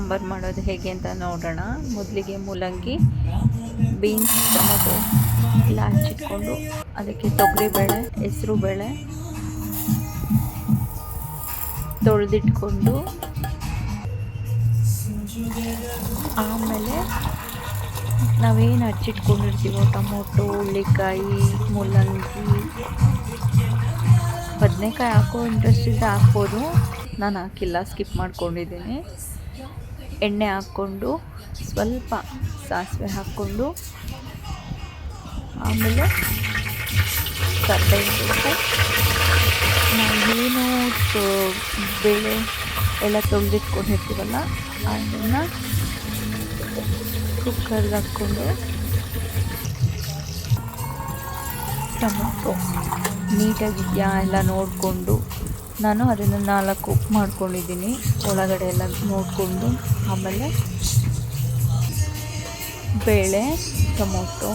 ಸಾಂಬಾರು ಮಾಡೋದು ಹೇಗೆ ಅಂತ ನೋಡೋಣ. ಮೊದಲಿಗೆ ಮೂಲಂಗಿ, ಬೀನ್ಸ್, ಟೊಮೊಟೊ ಎಲ್ಲ ಹಚ್ಚಿಟ್ಕೊಂಡು ಅದಕ್ಕೆ ತೊಗರಿಬೇಳೆ ಹೆಸರು ಬೇಳೆ ತೊಳೆದಿಟ್ಕೊಂಡು ಆಮೇಲೆ ನಾವೇನು ಹಚ್ಚಿಟ್ಕೊಂಡಿರ್ತೀವೋ ಟೊಮೊಟೊ ಹುಳ್ಳಿಕಾಯಿ ಮೂಲಂಗಿ, ಬದನೆಕಾಯಿ ಹಾಕೋ ಇಂಟ್ರೆಸ್ಟಿಂದ ಹಾಕ್ಬೋದು. ನಾನು ಹಾಕಿಲ್ಲ ಸ್ಕಿಪ್ ಮಾಡ್ಕೊಂಡಿದ್ದೀನಿ. ಎಣ್ಣೆ ಹಾಕ್ಕೊಂಡು ಸ್ವಲ್ಪ ಸಾಸಿವೆ ಹಾಕ್ಕೊಂಡು ಆಮೇಲೆ ಕರ್ಬೇವಿನ ಸೊಪ್ಪು ನಾವೇನು ಬೇಳೆ ಎಲ್ಲ ತೊಳೆದಿಟ್ಕೊಂಡಿರ್ತೀವಲ್ಲ, ಅದನ್ನು ಕುಕ್ಕರ್ಗೆ ಹಾಕ್ಕೊಂಡು ಟೊಮೊಟೊ ನೀಟಾಗಿದೆಯಾ ಎಲ್ಲ ನೋಡಿಕೊಂಡು ನಾನು ಅದನ್ನು ನಾಲ್ಕು ಉಪ್ಪು ಮಾಡ್ಕೊಂಡಿದ್ದೀನಿ. ಒಳಗಡೆ ಎಲ್ಲ ನೋಡಿಕೊಂಡು, ಆಮೇಲೆ ಬೇಳೆ, ಟೊಮೊಟೊ,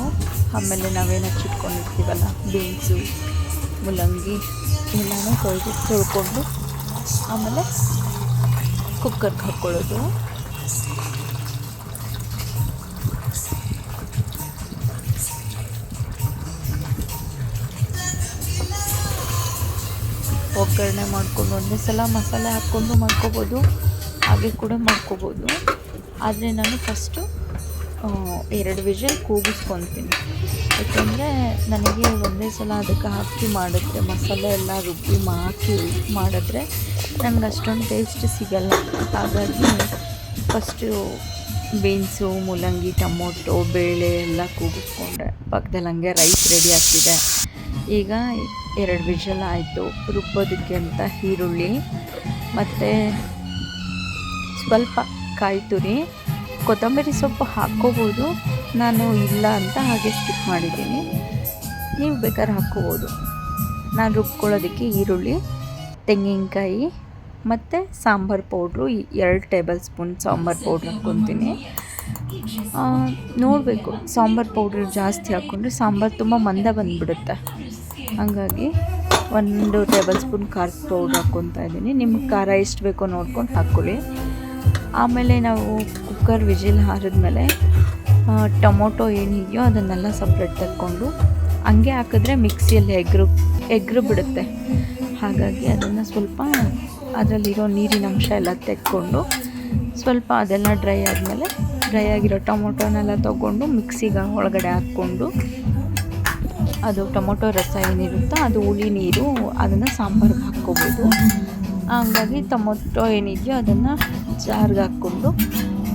ಆಮೇಲೆ ನಾವೇನು ಹಚ್ಚಿಟ್ಕೊಂಡಿರ್ತೀವಲ್ಲ, ಬೀನ್ಸು, ಮುಲಂಗಿ, ಎಲ್ಲನೂ ತೊಳೆದು, ತೊಳ್ಕೊಂಡು, ಆಮೇಲೆ ಕುಕ್ಕರ್ಗೆ ಹಾಕ್ಕೊಳ್ಳೋದು. ಒಗ್ಗರಣೆ ಮಾಡ್ಕೊಂಡು ಒಂದೇ ಸಲ ಮಸಾಲೆ ಹಾಕ್ಕೊಂಡು ಮಾಡ್ಕೋಬೋದು. ಹಾಗೆ ಕೂಡ ಮಾಡ್ಕೋಬೋದು. ಆದರೆ ನಾನು ಫಸ್ಟು ಎರಡು ವಿಷಲ್ ಕೂಗಿಸ್ಕೊತೀನಿ. ಯಾಕೆಂದರೆ ನನಗೆ ಒಂದೇ ಸಲ ಅದಕ್ಕೆ ಹಾಕಿ ಮಾಡಿದ್ರೆ, ಮಸಾಲೆ ಎಲ್ಲ ರುಬ್ಬಿ ಹಾಕಿ ಮಾಡಿದ್ರೆ ನನಗೆ ಅಷ್ಟೊಂದು ಟೇಸ್ಟ್ ಸಿಗಲ್ಲ. ಹಾಗಾಗಿ ಫಸ್ಟು ಬೀನ್ಸು, ಮೂಲಂಗಿ, ಟೊಮೊಟೊ, ಬೇಳೆ ಎಲ್ಲ ಕೂಗಿಸ್ಕೊಂಡೆ. ಪಕ್ಕದಲ್ಲಿ ಹಂಗೆ ರೈಸ್ ರೆಡಿ ಆಗ್ತಿದೆ. ಈಗ ಎರಡು ವಿಷಲ್ ಆಯಿತು. ರುಬ್ಬೋದಕ್ಕೆ ಅಂತ ಈರುಳ್ಳಿ, ಮತ್ತು ಸ್ವಲ್ಪ ಕಾಯಿ ತುರಿ ಕೊತ್ತಂಬರಿ ಸೊಪ್ಪು ಹಾಕ್ಕೋಬೋದು. ನಾನು ಇಲ್ಲ ಅಂತ ಹಾಗೆ ಸ್ಕಿಪ್ ಮಾಡಿದ್ದೀನಿ. ನೀವು ಬೇಕಾದ್ರೆ ಹಾಕ್ಕೋಬೋದು. ನಾನು ರುಬ್ಕೊಳ್ಳೋದಕ್ಕೆ ಈರುಳ್ಳಿ, ತೆಂಗಿನಕಾಯಿ, ಮತ್ತು ಸಾಂಬಾರು ಪೌಡ್ರು ಎರಡು ಟೇಬಲ್ ಸ್ಪೂನ್ ಸಾಂಬಾರು ಪೌಡ್ರ್ ಹಾಕ್ಕೊತೀನಿ. ನೋಡಬೇಕು. ಸಾಂಬಾರು ಪೌಡ್ರ್ ಜಾಸ್ತಿ ಹಾಕ್ಕೊಂಡ್ರೆ ಸಾಂಬಾರು ತುಂಬ ಮಂದ ಬಂದುಬಿಡುತ್ತೆ. ಹಂಗಾಗಿ ಒಂದು ಟೇಬಲ್ ಸ್ಪೂನ್ ಖಾರ ಪೌಡ್ರ್ ಹಾಕ್ಕೊತಾ ಇದ್ದೀನಿ. ನಿಮ್ಗೆ ಖಾರ ಎಷ್ಟು ಬೇಕೋ ನೋಡ್ಕೊಂಡು ಹಾಕ್ಕೊಳ್ಳಿ. ಆಮೇಲೆ ನಾವು ಕುಕ್ಕರ್ ವಿಜಿಲ್ ಹಾರಿದ್ಮೇಲೆ ಟೊಮೊಟೊ ಏನಿದೆಯೋ ಅದನ್ನೆಲ್ಲ ಸಪ್ರೇಟ್ ತಕ್ಕೊಂಡು, ಹಂಗೆ ಹಾಕಿದ್ರೆ ಮಿಕ್ಸಿಯಲ್ಲಿ ಎಗ್ರು ಎಗ್ರು ಬಿಡುತ್ತೆ. ಹಾಗಾಗಿ ಅದನ್ನು ಸ್ವಲ್ಪ ಅದರಲ್ಲಿರೋ ನೀರಿನ ಅಂಶ ಎಲ್ಲ ತೆಕ್ಕೊಂಡು, ಸ್ವಲ್ಪ ಅದೆಲ್ಲ ಡ್ರೈ ಆದಮೇಲೆ ಡ್ರೈ ಆಗಿರೋ ಟೊಮೊಟೊನೆಲ್ಲ ತೊಗೊಂಡು ಮಿಕ್ಸಿಗೆ ಒಳಗಡೆ ಹಾಕ್ಕೊಂಡು ಅದು ಟೊಮೊಟೊ ರಸ ಏನಿರುತ್ತೋ ಅದು ಹುಳಿ ನೀರು, ಅದನ್ನು ಸಾಂಬಾರಿಗೆ ಹಾಕ್ಕೋಬೋದು. ಹಂಗಾಗಿ ಟೊಮೊಟೊ ಏನಿದೆಯೋ ಅದನ್ನು ಜಾರ್ಗೆ ಹಾಕ್ಕೊಂಡು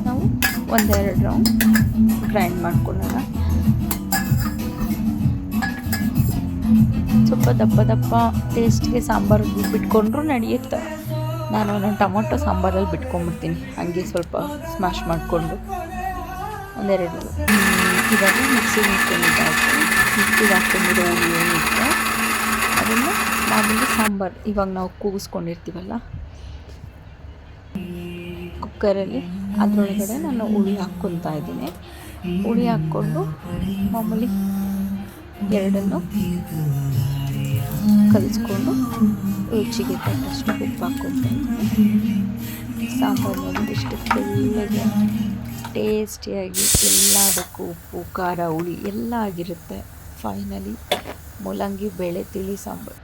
ನಾವು ಒಂದೆರಡು ರೌಂಡ್ ಗ್ರೈಂಡ್ ಮಾಡ್ಕೊಳ್ಳೋಣ. ಸ್ವಲ್ಪ ದಪ್ಪ ದಪ್ಪ ಟೇಸ್ಟ್ಗೆ ಸಾಂಬಾರು ಬಿಟ್ಕೊಂಡ್ರೂ ನಡೆಯುತ್ತೆ. ನಾನು ನನ್ನ ಟೊಮೊಟೊ ಸಾಂಬಾರಲ್ಲಿ ಬಿಟ್ಕೊಂಡ್ಬಿಡ್ತೀನಿ ಹಾಗೆ ಸ್ವಲ್ಪ ಸ್ಮ್ಯಾಶ್ ಮಾಡಿಕೊಂಡು ಒಂದೆರಡು. ಇವಾಗ ಮಿಕ್ಸಿಗೆ ಇಟ್ಕೊಂಡಿದ್ದಾಯ್ತು ಮಿಕ್ಸಿಗೆ ಹಾಕ್ಕೊಂಡಿರೋ ಏನಿತ್ತು ಅದನ್ನು ಮಾಮೂಲಿ ಸಾಂಬಾರು. ಇವಾಗ ನಾವು ಕೂಗಿಸ್ಕೊಂಡಿರ್ತೀವಲ್ಲ? ಕುಕ್ಕರಲ್ಲಿ ಅದರೊಳಗಡೆ ನಾನು ಹುಳಿ ಹಾಕ್ಕೊತಾ ಇದ್ದೀನಿ. ಹುಳಿ ಹಾಕ್ಕೊಂಡು ಮಾಮೂಲಿ ಎರಡನ್ನು ಕಲಿಸ್ಕೊಂಡು ರುಚಿಗೆ ತಕ್ಕಷ್ಟು ಉಪ್ಪು ಹಾಕ್ಕೊತೀನಿ ಸಾಂಬಾರು ನೋಡಿ ಇಷ್ಟು ತೆಳ್ಳಗೆ ಟೇಸ್ಟಿಯಾಗಿ ಎಲ್ಲದಕ್ಕೂ ಉಪ್ಪು, ಖಾರ, ಹುಳಿ ಎಲ್ಲ ಆಗಿರುತ್ತೆ. ಫೈನಲಿ ಮೂಲಂಗಿ ಬೇಳೆ ತಿಳಿ ಸಾಂಬಾರು